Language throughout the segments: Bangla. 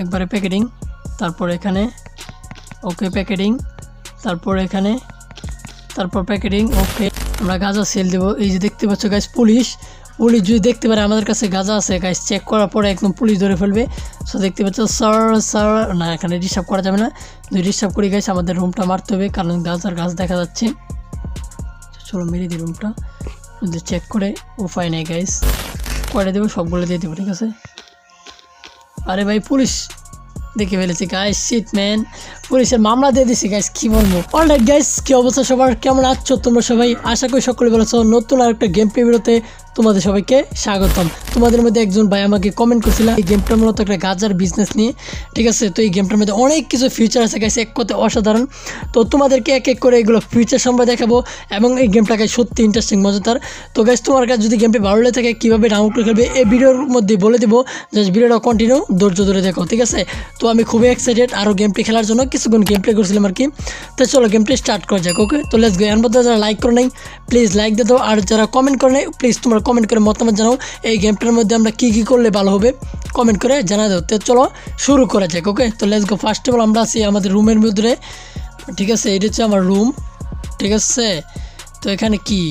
একবারে প্যাকেটিং তারপর এখানে ওকে প্যাকেটিং তারপর এখানে, তারপর প্যাকেটিং ওকে আমরা গাঁজা সেল দেবো। এই যে দেখতে পাচ্ছ গাছ পুলিশ পুলিশ যদি দেখতে পারে, আমাদের কাছে গাঁজা আছে গাছ চেক করার পরে একদম পুলিশ ধরে ফেলবে। সো দেখতে পাচ্ছ স্যার স্যার না, এখানে ডিস্টার্ব করা যাবে না। যদি ডিস্টার্ব করি গাছ আমাদের রুমটা মারতে হবে, কারণ গাছ আর গাছ দেখা যাচ্ছে। চলো মেরে দিই রুমটা চেক করে, উপায় নেই গাইস কয়টা দেবো? সবগুলো দিয়ে দেবো, ঠিক আছে? আরে ভাই পুলিশ দেখে ফেলেছি গাইস শিট ম্যান পুলিশের মামলা দিয়ে দিছি গাইস কি বলব? অলরাইট গাইস কি অবস্থা সবার? কেমন আছো তোমরা সবাই? আশা করি সকলে বলেছ নতুন আর একটা গেম প্লে ভিডিওতে তোমাদের সবাইকে স্বাগতম। তোমাদের মধ্যে একজন ভাই আমাকে কমেন্ট করছিল, এই গেমটার মূলত একটা গাজার বিজনেস নিয়ে, ঠিক আছে? তো এই গেমটার মধ্যে অনেক কিছু ফিউচার আছে গাইস এক কথায় অসাধারণ। তো তোমাদেরকে এক এক করে এগুলো ফিউচার সম্পর্কে দেখাবো এবং এই গেমটাকে সত্যি ইন্টারেস্টিং মজাদার। তো গাইস তোমার কাছে যদি গেমটি ভালো লেগে থাকে, কীভাবে ডাউনলোড করে খেলবে এই ভিডিওর মধ্যে বলে দেবো। জাস্ট ভিডিওটা কন্টিনিউ ধৈর্য ধরে দেখো, ঠিক আছে? তো আমি খুবই এক্সাইটেড আরও গেমটি খেলার জন্য কিছুক্ষণ গেম প্লে করছিলাম আর কি। তো চলো গেমটি স্টার্ট করা যাক ওকে তো লেটস গো এর মধ্যে যারা লাইক করে নেই প্লিজ লাইক দিয়ে দাও। আর যারা কমেন্ট করে নেই প্লিজ তোমরা কমেন্ট করে মতামত জানাও। এই গেমটার মধ্যে আমরা কী কী করলে ভালো হবে কমেন্ট করে জানা দাও। তো চলো শুরু করা যাক ওকে তো let's go first of all আমরা আছি আমাদের রুমের মধ্যে। ঠিক আছে, এটা হচ্ছে আমার রুম ঠিক আছে? তো এখানে কি?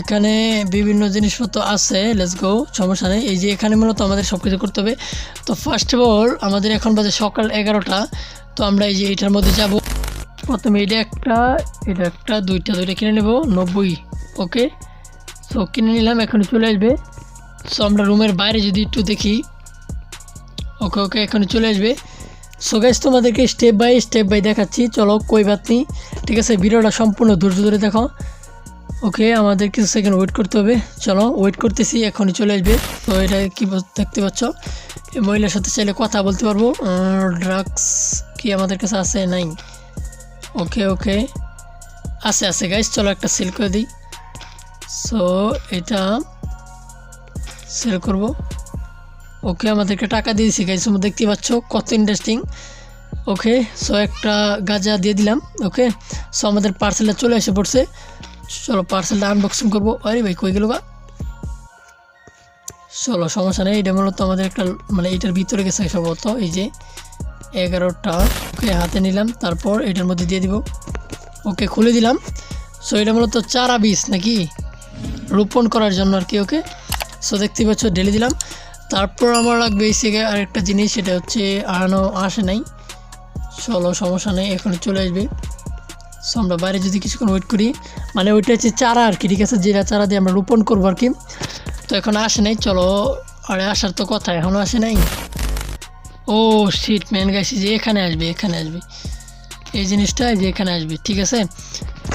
এখানে বিভিন্ন জিনিসপত্র আছে। লেটস গো সমস্যা নেই। এই যে এখানে মূলত আমাদের সব কিছু করতে হবে। তো ফার্স্ট অফ অল আমাদের এখন বাজে সকাল এগারোটা। তো আমরা এই যে এটার মধ্যে যাব। প্রথমে এটা একটা এটা একটা, দুইটা দুইটা কিনে নেব, নব্বই। ওকে? সো কিনে নিলাম এখন চলে আসবে। সো আমরা রুমের বাইরে যদি একটু দেখি। ওকে ওকে এখন চলে আসবে। সো গাইস তোমাদেরকে স্টেপ বাই স্টেপ বাই দেখাচ্ছি। চলো, কই বাত নেই ঠিক আছে, ভিডিওটা সম্পূর্ণ ধৈর্য ধরে দেখো। ওকে, আমাদের কিছু সেকেন্ড ওয়েট করতে হবে। চলো ওয়েট করতেছি, এখনই চলে আসবে। তো এটা কি দেখতে পাচ্ছ? মহিলার সাথে চাইলে কথা বলতে পারব। ড্রাগস কি আমাদের কাছে আছে নাই। ওকে ওকে আছে আছে গাইস চলো একটা সেল করে দিই। সো এটা সেল করব। ওকে আমাদেরকে টাকা দিয়েছি গাইস তোমরা দেখতে পাচ্ছ কত ইন্টারেস্টিং ওকে সো একটা গাজা দিয়ে দিলাম ওকে সো আমাদের পার্সেলটা চলে এসে পড়ছে। চলো পার্সেলটা আনবক্সিং করব। আরে ভাই, কই গেলো গা? চলো, সমস্যা নেই, এটা মূলত আমাদের একটা মানে এটার ভিতরে গেছে সম্ভবত এই যে। এগারোটা। ওকে, হাতে নিলাম, তারপর এটার মধ্যে দিয়ে দিব। ওকে, খুলে দিলাম। সো এটা মূলত চারা বীজ নাকি? রোপণ করার জন্য আর কি, ওকে? সো দেখতে পাচ্ছ, ঢেলে দিলাম। তারপর আমার লাগবে এই আরেকটা জিনিস, সেটা হচ্ছে আনানো আসে নাই। চলো, সমস্যা নেই এখন চলে আসবে। সো আমরা বাইরে যদি কিছুক্ষণ ওয়েট করি মানে ওইটা হচ্ছে চারা আর কি, ঠিক আছে? যেটা চারা দিয়ে আমরা রোপণ করব আর কি। তো এখন আসে নাই, চলো, আরে, আসার তো কথা এখনও আসে নাই। ও শিট ম্যান গাইছি যে এখানে আসবে এখানে আসবে। এই জিনিসটা যে এখানে আসবে, ঠিক আছে?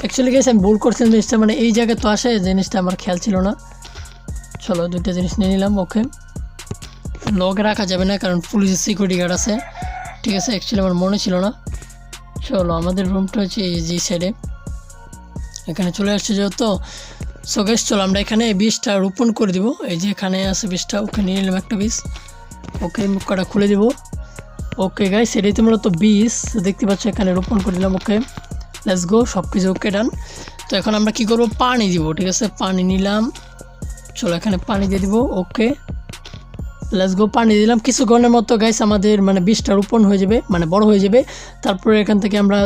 অ্যাকচুয়ালি গেছে আমি ভুল করছিলাম জিনিসটা মানে এই জায়গায় তো আসে, জিনিসটা আমার খেয়াল ছিল না। চলো, দুইটা জিনিস নিয়ে নিলাম, ওকে। লগে রাখা যাবে না, কারণ পুলিশের সিকিউরিটি গার্ড আছে। ঠিক আছে? অ্যাকচুয়ালি আমার মনে ছিল না। চলো, আমাদের রুমটা হচ্ছে এই যে সাইডে এখানে চলে আসছে যেহেতু। সো গেস চলো, আমরা এখানে বীজটা রোপণ করে দিব। এই যে এখানে আছে বীজটা ওকে নিয়ে নিলাম একটা বীজ ওকে মুখটা খুলে দিব। ওকে গাই সেটাই তো মূলত বীজ দেখতে পাচ্ছ এখানে রোপণ করে দিলাম ওকে লেটস গো সব কিছু ওকে ডান তো এখন আমরা কি করব? পানি দিব, ঠিক আছে? পানি নিলাম। চলো, এখানে পানি দিয়ে দিব ওকে লেটস গো পানি দিলাম। কিছুক্ষণের মতো গাইস আমাদের মানে বীজটা রোপণ হয়ে যাবে মানে বড় হয়ে যাবে। তারপরে এখান থেকে আমরা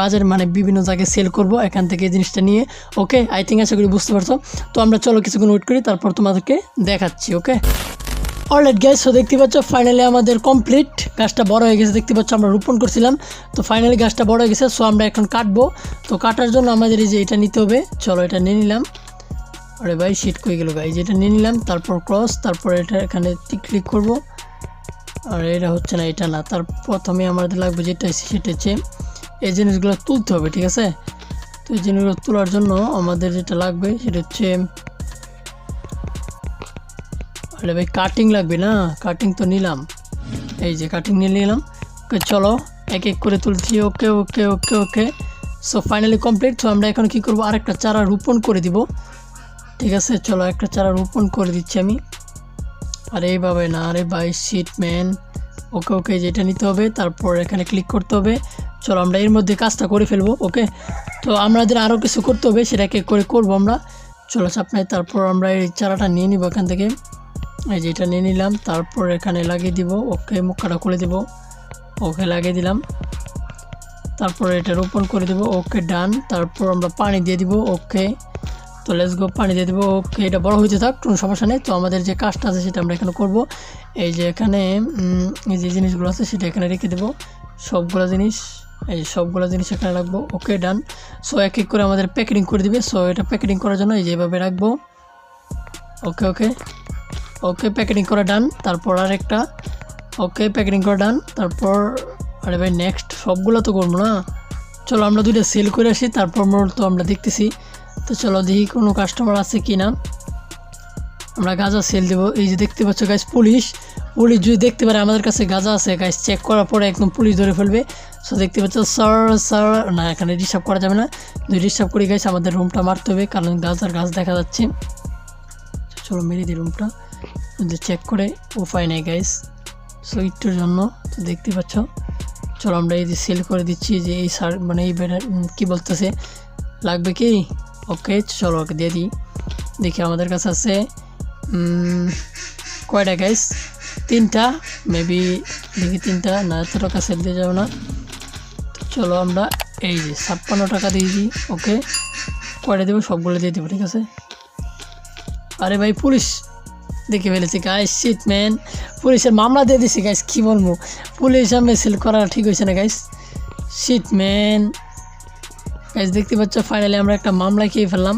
বাজারে মানে বিভিন্ন জায়গায় সেল করব এখান থেকে এই জিনিসটা নিয়ে ওকে আই থিঙ্ক আশা করি বুঝতে পারছ। তো আমরা চলো কিছুক্ষণ ওয়েট করি, তারপর তোমাদেরকে দেখাচ্ছি ওকে অলরেড গ্যাস তো দেখতে পাচ্ছ ফাইনালি আমাদের কমপ্লিট গাছটা বড় হয়ে গেছে। দেখতে পাচ্ছ, আমরা রোপণ করছিলাম। তো ফাইনালি গাছটা বড় হয়ে গেছে সো আমরা এখন কাটবো। তো কাটার জন্য আমাদের এই যে এটা নিতে হবে। চলো, এটা নিয়ে নিলাম। আরে ভাই শিট কই গেল গাই যেটা নিয়ে নিলাম, তারপর ক্রস তারপর এটা এখানে ক্লিক করব। আর এটা হচ্ছে না, এটা না। তার প্রথমে আমাদের লাগবে যেটা সেটা হচ্ছে এই জিনিসগুলো তুলতে হবে, ঠিক আছে? তো এই জিনিসগুলো তোলার জন্য আমাদের যেটা লাগবে, সেটা হচ্ছে আরে ভাই কাটিং লাগবে না? কাটিং তো নিলাম। এই যে কাটিং নিয়ে নিলাম। ওকে চলো এক এক করে তুলছি। Okay okay okay okay. So finally complete তো আমরা এখন কী করব? আরেকটা চারা রোপণ করে দিব। ঠিক আছে, চলো একটা চারা রোপণ করে দিচ্ছি আমি। আরে এইভাবে না, আরে ভাই শিট ম্যান ওকে ওকে যেটা নিতে হবে। তারপর এখানে ক্লিক করতে হবে। চলো, আমরা এর মধ্যে কাজটা করে ফেলব, ওকে? তো আমাদের আরও কিছু করতে হবে, সেটাকে করে করব আমরা। চলো চাপ নাই তারপর আমরা এই চারাটা নিয়ে নিব এখান থেকে। এই যে এটা নিয়ে নিলাম, তারপর এখানে লাগিয়ে দিব, ওকে মুখটা খুলে দিব, ওকে লাগিয়ে দিলাম। তারপর এটা রোপণ করে দেবো, ওকে ডান, তারপর আমরা পানি দিয়ে দিব, ওকে। তো লেটস গো পানি দিয়ে দেবো, ওকে, এটা বড় হইতে থাক, কোনো সমস্যা নেই। তো আমাদের যে কাজটা আছে সেটা আমরা এখানে করব। এই যে এখানে এই যে জিনিসগুলো আছে সেটা এখানে রেখে দেবো। সবগুলো জিনিস, এই সবগুলো জিনিস এখানে রাখব, ওকে, ডান। সো এক এক করে আমাদের প্যাকেটিং করে দিবে। সো এটা প্যাকেটিং করার জন্য এই যে এভাবে রাখব। ওকে ওকে। ওকে প্যাকেটিং করা ডান তারপর আর একটা ওকে প্যাকেটিং করা ডান তারপর, আরে ভাই নেক্সট সবগুলো তো করব না। চলো, আমরা দুইটা সেল করে আসি। তারপর তো আমরা দেখতেছি। তো চলো, দেখি কোনো কাস্টমার আছে কি না আমরা গাঁজা সেল দেবো। এই যে দেখতে পাচ্ছ গাছ পুলিশ পুলিশ যদি দেখতে পারে, আমাদের কাছে গাঁজা আছে গাছ চেক করার পরে একদম পুলিশ ধরে ফেলবে। সো দেখতে পাচ্ছ স্যার স্যার না, এখানে ডিস্টার্ব করা যাবে না। যদি ডিস্টার্ব করি গাছ আমাদের রুমটা মারতে হবে, কারণ গাছার গাছ দেখা যাচ্ছে। চলো, মেরে দিই রুমটা যদি চেক করে উপায় নেই গাইস সো একটুর জন্য তো দেখতে পাচ্ছ। চলো আমরা এই যে সেল করে দিচ্ছি যে এই সার মানে এই বেড়া কী বলতেছে? লাগবে কি? ওকে চলো ওকে দিয়ে দিই। দেখি আমাদের কাছে আছে কয়টা গাইস তিনটা? মেবি দেখি তিনটা, না এত টাকা সেল দিয়ে যাবে না। চলো আমরা এই যে ছাপ্পান্ন টাকা দিয়ে দিই ওকে কয়টা দেবো? সবগুলো দিয়ে দেবো, ঠিক আছে? আরে ভাই, পুলিশ! দেখে ফেলেছি। গাইস শীত ম্যান পুলিশের মামলা দিয়ে দিছি গাইস কী বলব? পুলিশ আমি সেল করা ঠিক হয়েছে না গাইস শীত ম্যান গাইস দেখতে পাচ্ছ ফাইনালি আমরা একটা মামলা খেয়ে ফেললাম।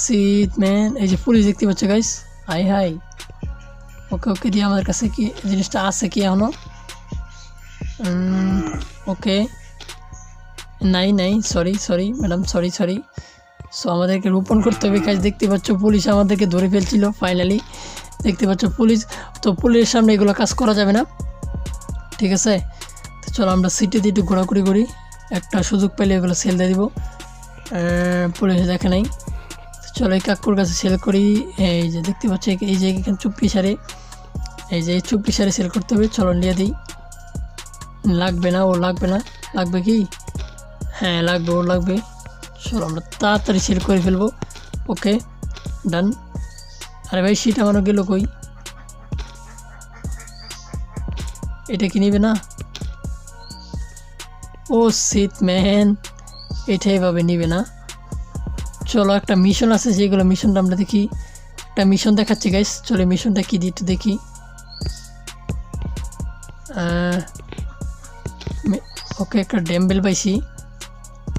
শীত ম্যান এই যে পুলিশ দেখতে পাচ্ছ guys hi hi. Okay okay দিয়ে আমাদের কাছে কি জিনিসটা আছে কি এখনও? ওকে। নাই নাই sorry sorry madam sorry sorry so আমাদেরকে রোপণ করতে হবে কাজ দেখতে পাচ্ছ পুলিশ আমাদেরকে ধরে ফেলছিল ফাইনালি দেখতে পাচ্ছ পুলিশ। তো পুলিশের সামনে এগুলো কাজ করা যাবে না। ঠিক আছে? তো চলো আমরা সিটিতে একটু ঘোরাঘুরি করি। একটা সুযোগ পেলে এগুলো সেল দিয়ে দিব। পুলিশ দেখে নাই। তো চলো এই কাকুর কাছে সেল করি। এই যে দেখতে পাচ্ছ, এই- যে এখানে চুপ্পি সারে। এই যে চুপ্পি সারে সেল করতে হবে। চলো নিয়ে দিই। লাগবে না, ও লাগবে না। লাগবে কি? হ্যাঁ লাগবে, ও লাগবে। চলো, আমরা তাড়াতাড়ি সেল করে ফেলব। ওকে, ডান। আরে ভাই সিট আমারও গেল কই? এটা কি নিবে না? ও সিট ম্যান এটা এভাবে নিবে না। চলো, একটা মিশন আছে, যেগুলো মিশনটা আমরা দেখি। একটা মিশন দেখাচ্ছি গাইস চলো মিশনটা কি একটু দেখি। ওকে, একটা ড্যাম্বেল পাইছি।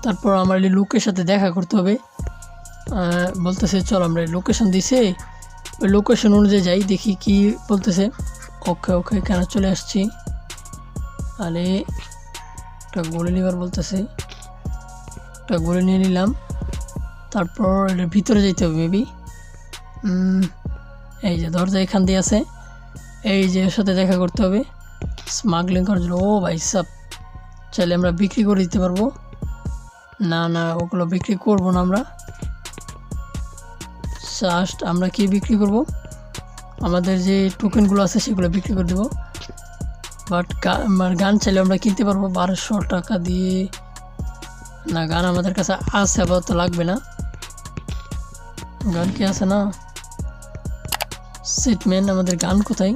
তারপর আমার এই লোকের সাথে দেখা করতে হবে। বলতেছে, চল আমরা লোকেশন দিছে। ওই লোকেশন অনুযায়ী যাই, দেখি কি বলতেছে। ওকে ওকে, কেন চলে আসছি? আরে, একটা গড়ে নেবার বলতেছে। একটা গড়ে নিয়ে নিলাম। তারপর এটার ভিতরে যেতে হবে মেবি এই যে দরজা এখান দিয়ে আছে। এই যে সাথে দেখা করতে হবে। স্মাগলিং করার জন্য। ও ভাই, সাব, চাইলে আমরা বিক্রি করে দিতে পারব। না না, ওগুলো বিক্রি করব না আমরা। জাস্ট আমরা কি বিক্রি করব? আমাদের যে টোকেনগুলো আছে সেগুলো বিক্রি করে দেবো। বাট গান চাইলে আমরা কিনতে পারব বারোশো টাকা দিয়ে। না, গান আমাদের কাছে আছে, আপাতত লাগবে না। গান কি আছে না? সেটম্যান আমাদের গান কোথায়?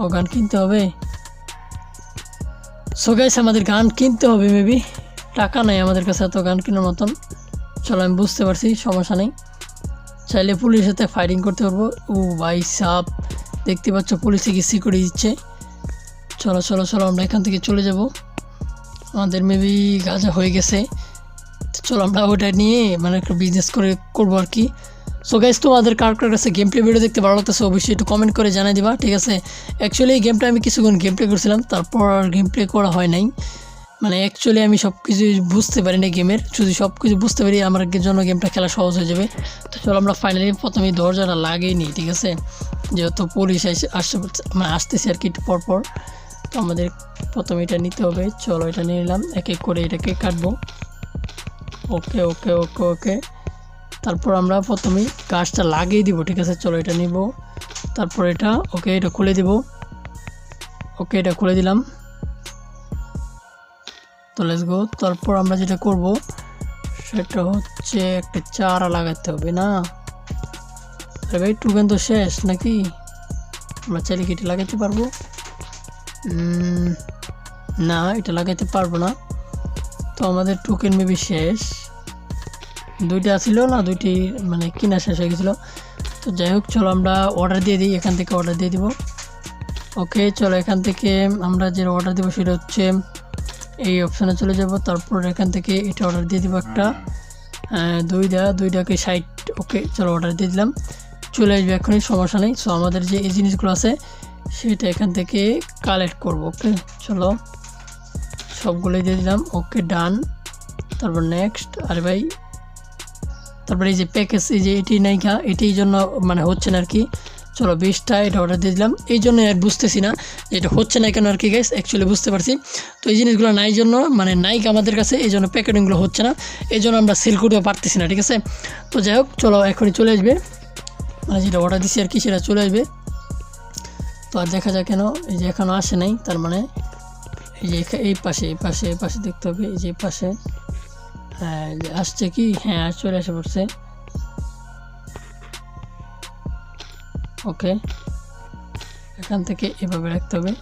ও গান কিনতে হবে? সো গাইস আমাদের গান কিনতে হবে মেবি টাকা নাই আমাদের কাছে এত গান কেনার মতন। চলো, আমি বুঝতে পারছি, সমস্যা নেই। চাইলে পুলিশের সাথে ফাইটিং করতে পারব। ও ভাই সাপ, দেখতে পাচ্ছ পুলিশ থেকে সিকিউরিটি দিচ্ছে। চলো চলো চলো, আমরা এখান থেকে চলে যাব। আমাদের মেবি গাজা হয়ে গেছে। চলো, আমরা ওটা নিয়ে মানে একটা বিজনেস করে করব আর কি। সো গাইজ তোমাদের কার কার কাছে গেম প্লে ভিডিও দেখতে ভালো লাগতেছে, অবশ্যই একটু কমেন্ট করে জানাই দিবা, ঠিক আছে? অ্যাকচুয়ালি এই গেমটা আমি কিছুক্ষণ গেম প্লে করছিলাম, তারপর আর গেম প্লে করা হয় নাই। মানে অ্যাকচুয়ালি আমি সব কিছু বুঝতে পারি না গেমের যদি সব কিছু বুঝতে পারি, আমার জন্য গেমটা খেলা সহজ হয়ে যাবে। তো চলো আমরা ফাইনালি প্রথমে দরজাটা লাগিয়ে নিই, ঠিক আছে? যেহেতু পুলিশ আসতে মানে আসতেছে আর কি পরপর তো আমাদের প্রথমে এটা নিতে হবে, চলো এটা নিয়ে নিলাম, এক এক করে এটাকে কাটবো। ওকে ওকে ওকে ওকে তারপর আমরা প্রথমে গাছটা লাগিয়ে দিব, ঠিক আছে? চলো এটা নিব। তারপর এটা, ওকে, এটা খুলে দিব। ওকে, এটা খুলে দিলাম। তো লেটস গো তারপর আমরা যেটা করব, সেটা হচ্ছে একটা চারা লাগাতে হবে, না? ভাই, টুকেন তো শেষ নাকি? আমরা চাইলে কি এটা লাগাইতে পারব? না, এটা লাগাইতে পারব না। তো আমাদের টোকেন মেবি শেষ। দুইটা ছিল না, দুইটি মানে কিনা শেষ হয়ে গেছিল। তো যাই হোক, চলো আমরা অর্ডার দিয়ে দিই, এখান থেকে অর্ডার দিয়ে দিব। ওকে চলো এখান থেকে আমরা যে অর্ডার দেবো সেটা হচ্ছে এই অপশানে চলে যাব। তারপর এখান থেকে এটা অর্ডার দিয়ে দিব একটা। দুইটা দুইটাকে সাইট ওকে চলো অর্ডার দিয়ে দিলাম। চলে আসবে এখনই, সমস্যা নেই। সো আমাদের যে এই জিনিসগুলো আছে, সেটা এখান থেকে কালেক্ট করব। ওকে চলো। সবগুলোই দিয়ে দিলাম। ওকে ডান তারপর নেক্সট আরে ভাই তারপরে এই যে প্যাকেজ এই যে এটি নাইকা এটির জন্য মানে হচ্ছে না আর কি। চলো বিশটা এটা অর্ডার দিয়ে দিলাম। এই জন্য আর বুঝতেছি না যে এটা হচ্ছে না কেন আর কি গাইস অ্যাকচুয়ালি বুঝতে পারছি। তো এই জিনিসগুলো নাই জন্য মানে নাইক আমাদের কাছে, এই জন্য প্যাকেটিংগুলো হচ্ছে না। এই জন্য আমরা সেল করতেও পারতেছি না, ঠিক আছে? তো যাই হোক, চলো এখনই চলে আসবে। মানে যেটা অর্ডার দিচ্ছি আর কি, সেটা চলে আসবে। তো আর দেখা যায় কেন, এই যে এখনও আসে নাই, তার মানে এই যে এই পাশে এই পাশে এই পাশে দেখতে হবে, এই যে পাশে। আসছে কি? হ্যাঁ চলে এসে পড়ছে। ওকে এখান থেকে এভাবে রাখতে হবে।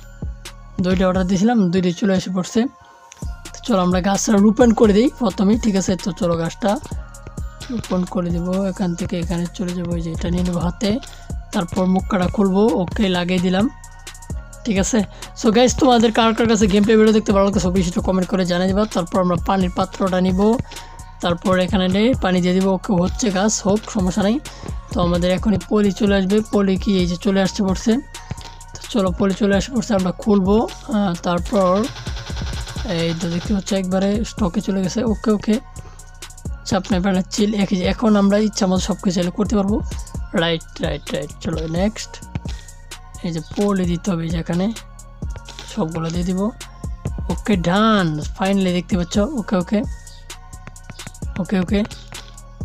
দুইটা অর্ডার দিয়েছিলাম দুইটাই চলে এসে পড়ছে। তো চলো আমরা গাছটা রোপণ করে দিই প্রথমেই ঠিক আছে? তো চলো গাছটা রোপণ করে দেবো। এখান থেকে এখানে চলে যাব, এই যে এটা নিয়ে নেব হাতে। তারপর মুখটা খুলবো। ওকে লাগিয়ে দিলাম। ঠিক আছে? সো গাইজ তোমাদের কার কার কাছে গেম প্লে ভিডিও দেখতে ভালো লাগতো সব বিষয়টা কমেন্ট করে জানিয়ে দেবা। তারপর আমরা পানির পাত্রটা নিব। তারপর এখানে পানি দিয়ে দিব। ওকে, হচ্ছে গাছ, হোক, সমস্যা নেই। তো আমাদের এখনই পলি চলে আসবে। পলি কি এই যে চলে আসছে পড়ছে? তো চলো পলি চলে আসে পড়ছে, আমরা খুলবো। তারপর এই তো দেখতে হচ্ছে একবারে স্টকে চলে গেছে। ওকে ওকে। চাপ নেই চিল এখন আমরা ইচ্ছা মতো সব কিছু করতে পারব। রাইট রাইট রাইট চলো নেক্সট এই যে পলি দিতে হবে যেখানে সবগুলো দিয়ে দিব। ওকে, ডান। ফাইনালি দেখতে পাচ্ছ। ওকে ওকে। ওকে ওকে।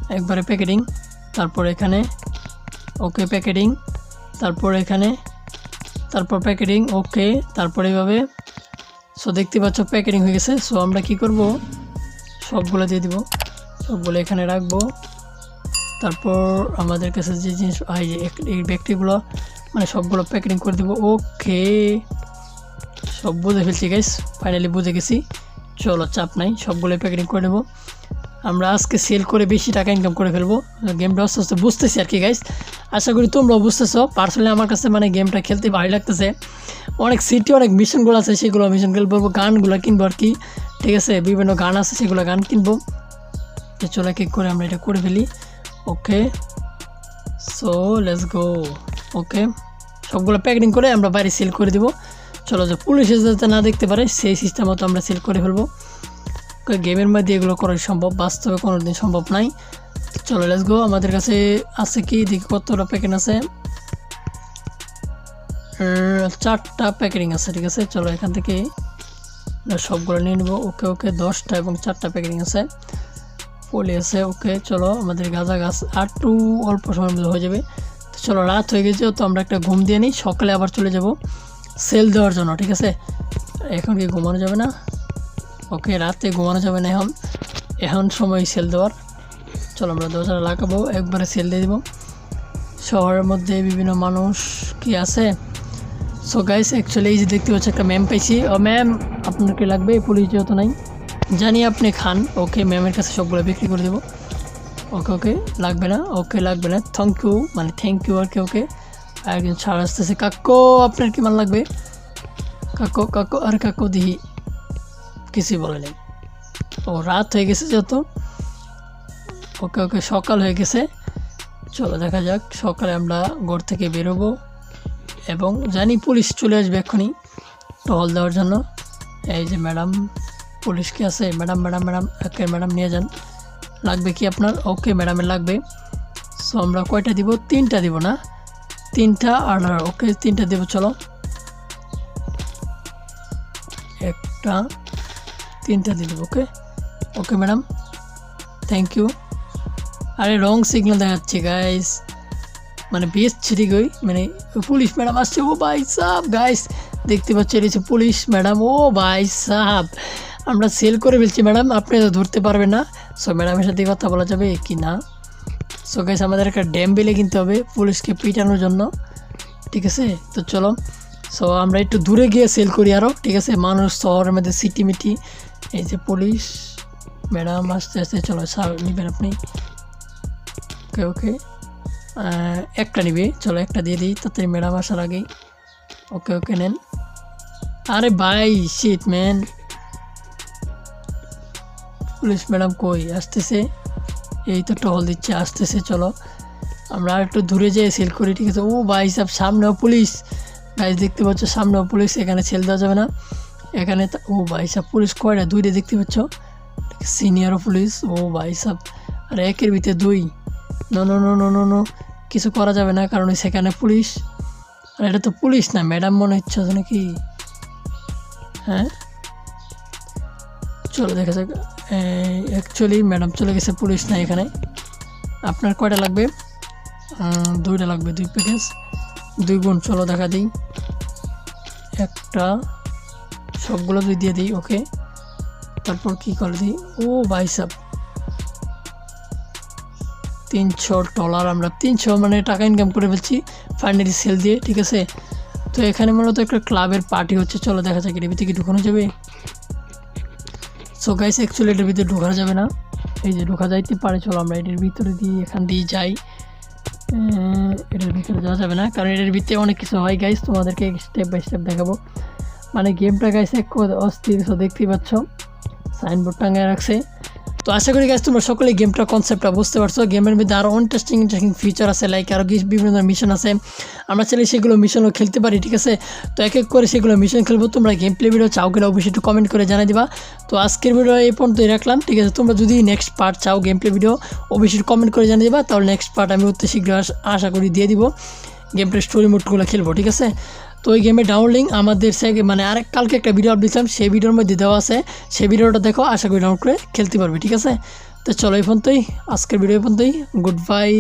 একবারে প্যাকেটিং তারপর এখানে, ওকে প্যাকেটিং তারপর এখানে, তারপর প্যাকেটিং ওকে, তারপর এইভাবে। সো দেখতে পাচ্ছ প্যাকেটিং হয়ে গেছে। সো আমরা কি করব? সবগুলো দিয়ে দিব। সবগুলো এখানে রাখব। তারপর আমাদের কাছে যে জিনিস এই ব্যক্তিগুলো মানে সবগুলো প্যাকেটিং করে দেবো। ওকে সব বুঝে ফেলছি গাইস ফাইনালি বুঝে গেছি। চলো, চাপ নাই। সবগুলো প্যাকেটিং করে নেব। আমরা আজকে সেল করে বেশি টাকা ইনকাম করে ফেলব। গেমটা আস্তে আস্তে বুঝতেছি আর কি গাইস আশা করি তোমরাও বুঝতেছো। পার্সোনালি আমার কাছে মানে গেমটা খেলতে ভালো লাগতেছে। অনেক সিটি অনেক মিশনগুলো আছে। সেগুলো মিশন খেলব গানগুলো কিনবো আর কি। ঠিক আছে? বিভিন্ন গান আছে, সেগুলো গান কিনবো। চলো এক করে আমরা এটা করে ফেলি। ওকে সো লেটস গো ওকে সবগুলো প্যাকেটিং করে আমরা বাইরে সেল করে দিব। চলো যে পুলিশে যাতে না দেখতে পারে, সেই সিস্টেম মতো আমরা সেল করে ফেলব। গেমের মধ্যে এগুলো করা সম্ভব, বাস্তবে কোনো দিন সম্ভব নাই। চলো লেটস গো আমাদের কাছে আছে কি? দেখি কতটা প্যাকেট আছে? চারটা প্যাকেটিং আছে, ঠিক আছে? চলো, এখান থেকে সবগুলো নিয়ে নেব। ওকে ওকে দশটা এবং চারটা প্যাকেটিং আছে। পলি আছে ওকে চলো। আমাদের গাঁজা গাছ একটু অল্প সময়ের মধ্যে হয়ে যাবে। চলো, রাত হয়ে গেছে, তো আমরা একটা ঘুম দিয়ে নিই, সকালে আবার চলে যাব সেল দেওয়ার জন্য, ঠিক আছে? এখন কি ঘুমানো যাবে না? ওকে, রাতে ঘুমানো যাবে না এখন। এখন সময় সেল দেওয়ার। চলো, আমরা দরজাটা লাগাবো, একবারে সেল দিয়ে দেবো। শহরের মধ্যে বিভিন্ন মানুষ কি আছে? সো গাইস অ্যাকচুয়ালি এই যে দেখতে পাচ্ছি, একটা ম্যাম পাইছি। ও ম্যাম আপনার কি লাগবে? পুলিশ যেহেতু নাই। জানি আপনি খান। ওকে ম্যামের কাছে সবগুলো বিক্রি করে দেবো। ওকে ওকে লাগবে না ওকে লাগবে না থ্যাংক ইউ মানে থ্যাংক ইউ আর কি ওকে একজন ছাড় আসতেছে কাকু আপনার কি মাল লাগবে কাকু কাকু আর কাকু দিহি কিছুই বলে নেই ও রাত হয়ে গেছে যত ওকে ওকে সকাল হয়ে গেছে চলো দেখা যাক সকালে আমরা ঘর থেকে বেরোবো এবং জানি পুলিশ চলে আসবে এক্ষুনি টহল দেওয়ার জন্য এই যে ম্যাডাম পুলিশ কি আছে ম্যাডাম ম্যাডাম ম্যাডাম একে ম্যাডাম নিয়ে যান লাগবে কি আপনার? ওকে ম্যাডামের লাগবে। সো আমরা কয়টা দিব? তিনটা দিব না? তিনটা আর ওকে তিনটা দিব, চলো। একটা, তিনটা দিয়ে দেবো okay okay madam thank you আরে রং সিগন্যাল দেখাচ্ছে গাইস মানে বেশ ছিটি গই। মানে পুলিশ ম্যাডাম আসছে, ও ভাই সাহ গাইস দেখতে পাচ্ছি পুলিশ ম্যাডাম ও ভাই সাহ আমরা সেল করে ফেলছি ম্যাডাম আপনি তো ধরতে পারবেন না। সো ম্যাডামের সাথে কথা বলা যাবে কি না? সো গাইস আমাদের একটা ড্যাম বেলে কিনতে হবে পুলিশকে পিটানোর জন্য। ঠিক আছে? তো চলো। সো আমরা একটু দূরে গিয়ে সেল করি আরও ঠিক আছে? মানুষ, শহরের মধ্যে সিটি মিটি। এই যে পুলিশ ম্যাডাম আস্তে আস্তে চলো স্যার নেবেন আপনি। ওকে ওকে একটা নিবে। চলো, একটা দিয়ে দিই, তাড়াতাড়ি ম্যাডাম আসার আগেই। ওকে ওকে নেন। আরে ভাই শিট ম্যান পুলিশ ম্যাডাম কই? আসতেছে। এই তো টহল দিচ্ছে, আসতেছে, চলো। আমরা আর একটু দূরে যেয়ে সেল করি, ঠিক আছে? ও ভাই সাহেব সামনেও পুলিশ। গাইজ দেখতে পাচ্ছ, সামনেও পুলিশ, এখানে সেল দেওয়া যাবে না। এখানে ও ভাই সাহেব পুলিশ কয়টা? দুইটা দেখতে পাচ্ছ? সিনিয়র পুলিশ, ও ভাই সাহেব আর একের ভিতরে দুই। No no no no no no কিছু করা যাবে না, কারণ সেখানে পুলিশ। আর এটা তো পুলিশ না, ম্যাডাম মনে হচ্ছে নাকি হ্যাঁ? চলো দেখা যাক। অ্যাকচুয়ালি ম্যাডাম চলে গেছে, পুলিশ না এখানে। আপনার কয়টা লাগবে? দুইটা লাগবে, দুই প্যাকেজ দুই গুণ চলো দেখা দিই। একটা, সবগুলো দুই দিয়ে দিই ওকে তারপর কি করে দিই? ও ভাই সাব, তিনশো ডলার আমরা, তিনশো মানে টাকা ইনকাম করে ফেলছি ফাইনালি সেল দিয়ে, ঠিক আছে? তো এখানে মূলত একটা ক্লাবের পার্টি হচ্ছে, চলো দেখা যাক এর ভিতরে কি ঢুকানো যাবে। সো গাইস অ্যাকচুয়ালি এটার ভিতরে ঢোকা যাবে না। এই যে ঢোকা যাইতে পারে, চলো আমরা এটার ভিতরে দিয়ে এখান দিয়ে যাই। এটার ভিতরে যাওয়া যাবে না, কারণ এটার ভিতরে অনেক কিছু হয় গাইস তোমাদেরকে স্টেপ বাই স্টেপ দেখাবো। মানে গেমটা গাইস এক অস্থির দেখতেই পাচ্ছ। সাইনবোর্ড টাঙায় রাখছে। তো আশা করি গাছ তোমরা সকলে গেমটা কনসেপ্টটা বুঝতে পারছ। গেমের মধ্যে আরও ইন্টারেস্টিং ইন্টারেস্টিং ফিচার আছে লাইক আরও কিছু বিভিন্ন মিশন আছে। আমরা চাইলে সেগুলো মিশনও খেলতে পারি, ঠিক আছে? তো এক এক করে সেগুলো মিশন খেলব। তোমরা গেম প্লে ভিডিও চাও কিনা অবশ্যই একটু কমেন্ট করে জানিয়ে দিবা। তো আজকের ভিডিও এই পর্যন্তই রাখলাম, ঠিক আছে? তোমরা যদি নেক্সট পার্ট চাও গেম প্লে ভিডিও অবশ্যই কমেন্ট করে জানিয়ে দিবা। তাহলে নেক্সট পার্ট আমি অতি শীঘ্র আশ- করি দিয়ে দিব। গেম প্লে স্টোরি মোডগুলো খেলব, ঠিক আছে? তো ওই গেমের ডাউনলিং আমাদের সে মানে আরেক কালকে একটা ভিডিও আপলোড দিলাম, সেই ভিডিওর মধ্যে দেওয়া আছে। সেই ভিডিওটা দেখো, আশা করি ডাউনলোড করে খেলতে পারবে, ঠিক আছে? তো চলো এই ফোন তুই আজকের ভিডিও এই তুই গুড বাই